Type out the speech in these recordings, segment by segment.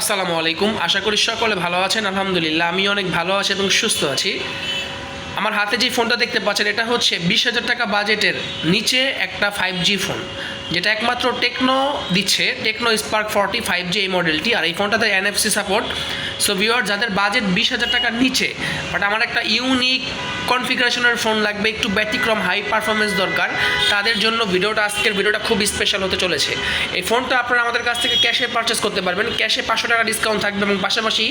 আসসালামু আলাইকুম। আশা করি সকলে ভালো আছেন, আলহামদুলিল্লাহ। আমি অনেক ভালো আছি এবং সুস্থ আছি। আমার হাতে যে ফোনটা দেখতে পাচ্ছেন, এটা হচ্ছে বিশ হাজার টাকা বাজেটের নিচে একটা ফাইভ জি ফোন যেটা একমাত্র টেকনো দিচ্ছে Tecno Spark forty five G এই মডেলটি আর এই ফোনটাতে এনএফসি সাপোর্ট সো ভিওর যাদের বাজেট বিশ হাজার টাকার নিচে বাট আমার একটা ইউনিক কনফিগারেশনের ফোন লাগবে, একটু ব্যতিক্রম হাই পারফরমেন্স দরকার, তাদের জন্য ভিডিওটা, আজকের ভিডিওটা খুব স্পেশাল হতে চলেছে। এই ফোনটা আপনারা আমাদের কাছ থেকে ক্যাশে পারচেস করতে পারবেন। ক্যাশে পাঁচশো টাকা ডিসকাউন্ট থাকবে এবং পাশাপাশি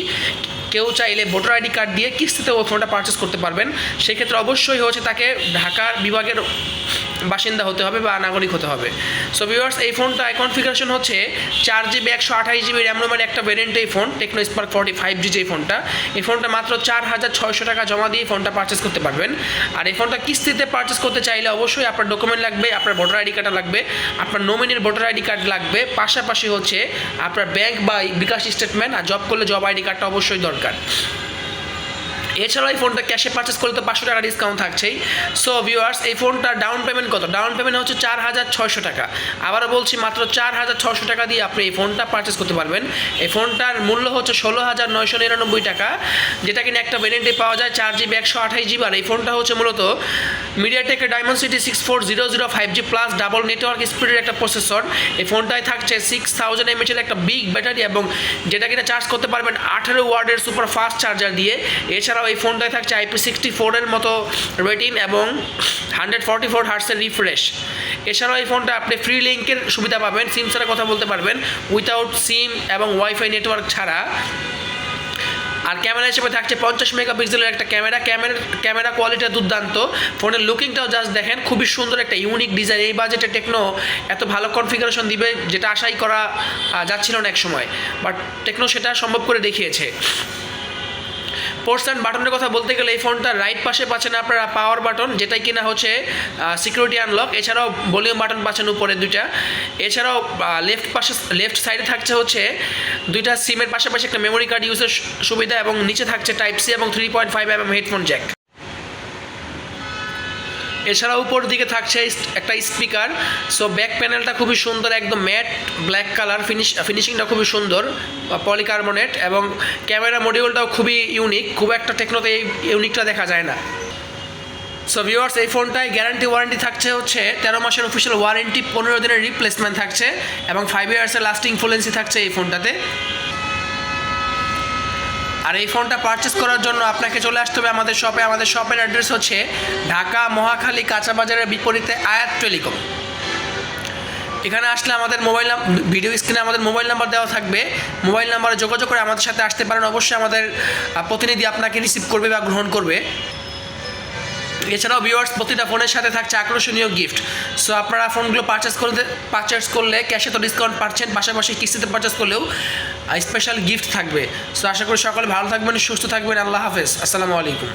কেউ চাইলে ভোটার আইডি কার্ড দিয়ে কিস্তিতে ওই ফোনটা পারচেস করতে পারবেন। সেক্ষেত্রে অবশ্যই হচ্ছে তাকে ঢাকার বিভাগের বাসিন্দা হতে হবে বা নাগরিক হতে হবে। সো ভিউয়ার্স এই ফোনটা কনফিগারেশন হচ্ছে চার জিবি একশো আঠাশ জিবি র্যাম রোমের একটা ভেরিয়েন্ট এই phone Tecno Spark forty five G যে ফোনটা এই ফোনটা মাত্র চার হাজার ছয়শো টাকা জমা দিয়ে ফোনটা পারচেস করতে পারবেন। আর এই ফোনটা কিস্তিতে পারচেস করতে চাইলে অবশ্যই আপনার ডকুমেন্ট লাগবে, আপনার ভোটার আইডি কার্ড লাগবে, আপনার নমিনির ভোটার আইডি কার্ড লাগবে। পাশাপাশি হচ্ছে আপনার ব্যাংক বা বিকাশ স্টেটমেন্ট আর জব করলে জব আইডি কার্ডটা অবশ্যই দরকার। এছাড়াও এই ফোনটা ক্যাশে পারচেস করলে তো পাঁচশো টাকা ডিসকাউন্ট থাকছেই। সো ভিউয়ার্স এই ফোনটা ডাউন পেমেন্ট কত? ডাউন পেমেন্ট হচ্ছে চার হাজার ছয়শো টাকা। আবারও বলছি, মাত্র চার হাজার ছশো টাকা দিয়ে আপনি এই ফোনটা পারচেস করতে পারবেন। এই ফোনটার মূল্য হচ্ছে ষোলো হাজার নয়শো নিরানব্বই টাকা, যেটা কিনা একটা ভ্যারেন্টি পাওয়া যায় চার জিবি একশো আঠাশ জিবি আর এই ফোনটা হচ্ছে মূলত মিডিয়াটেকের diamond six four zero zero five G plus double network স্পিডের একটা প্রসেসর এই ফোনটায় থাকছে সিক্স থাউজেন্ড এমএচের একটা বিগ ব্যাটারি এবং যেটা কিনা চার্জ করতে পারবেন আঠেরো ওয়ার্ডের সুপার ফাস্ট চার্জার দিয়ে। এছাড়াও এই ফোনটায় থাকছে আইপি সিক্সটি ফোরের মতো রেটিন এবং হান্ড্রেড ফর্টি ফোর হার্টসের রিফ্রেশ এছাড়াও এই ফোনটা আপনি ফ্রি লিঙ্কের সুবিধা পাবেন সিম ছাড়া কথা বলতে পারবেন। উইথাউট সিম এবং ওয়াইফাই নেটওয়ার্ক ছাড়া। আর ক্যামেরা হিসেবে থাকছে পঞ্চাশ মেগাপিক্সেলের একটা ক্যামেরা। ক্যামেরা ক্যামেরা কোয়ালিটি দুর্দান্ত। ফোনের লুকিংটাও জাস্ট দেখেন, খুবই সুন্দর একটা ইউনিক ডিজাইন এই বাজেটে টেকনো এত ভালো কনফিগারেশন দিবে, যেটা আশাই করা যাচ্ছিল না এক সময় বাট টেকনো সেটা সম্ভব করে দেখিয়েছে। পোর্টস অ্যান্ড বাটনের কথা বলতে গেলে এই ফোনটার রাইট পাশে পাচ্ছেন আপনারা পাওয়ার বাটন যেটাই কিনা হচ্ছে সিকিউরিটি আনলক এছাড়াও ভলিউম বাটন পাচ্ছেন উপরে দুইটা। এছাড়াও লেফট পাশে লেফট সাইডে থাকছে হচ্ছে দুইটা সিমের পাশাপাশি একটা মেমোরি কার্ড ইউজের সুবিধা এবং নিচে থাকছে টাইপ সি এবং three point five M headphone jack এছাড়া উপর দিকে থাকছে একটা স্পিকার। সো ব্যাক প্যানেলটা খুবই সুন্দর, একদম ম্যাট ব্ল্যাক কালার ফিনিশ ফিনিশিংটা খুবই সুন্দর পলিকার্বনেট এবং ক্যামেরা মডিউলটাও খুবই ইউনিক খুব একটা টেকনোতে এই ইউনিকটা দেখা যায় না। সো ভিউয়ার্স এই ফোনটায় গ্যারান্টি ওয়ারেন্টি থাকছে হচ্ছে তেরো মাসের অফিসিয়াল ওয়ারেন্টি পনেরো দিনের রিপ্লেসমেন্ট থাকছে এবং ফাইভ ইয়ার্সের লাস্টিং ফুলেন্সি থাকছে এই ফোনটাতে আর এই ফোনটা পারচেস করার জন্য আপনাকে চলে আসতে হবে আমাদের শপে আমাদের শপের অ্যাড্রেস হচ্ছে ঢাকা মহাখালী কাঁচা বাজারের বিপরীতে আয়াত টেলিকম। এখানে আসলে আমাদের মোবাইল ভিডিও স্ক্রিনে আমাদের মোবাইল নাম্বার দেওয়া থাকবে। মোবাইল নাম্বারে যোগাযোগ করে আমাদের সাথে আসতে পারেন। অবশ্যই আমাদের প্রতিনিধি আপনাকে রিসিভ করবে বা গ্রহণ করবে। এছাড়াও ভিউয়ার্স প্রতিটা ফোনের সাথে থাকছে আকর্ষণীয় গিফট সো আপনারা ফোনগুলো পারচেস করতে পারচেস করলে ক্যাশে তো ডিসকাউন্ট পাচ্ছেন, পাশাপাশি কিস্তিতে পারচেস করলেও স্পেশাল গিফট থাকবে। সো আশা করি সকলে ভালো থাকবেন, সুস্থ থাকবেন। আল্লাহ হাফেজ। আসসালামু আলাইকুম।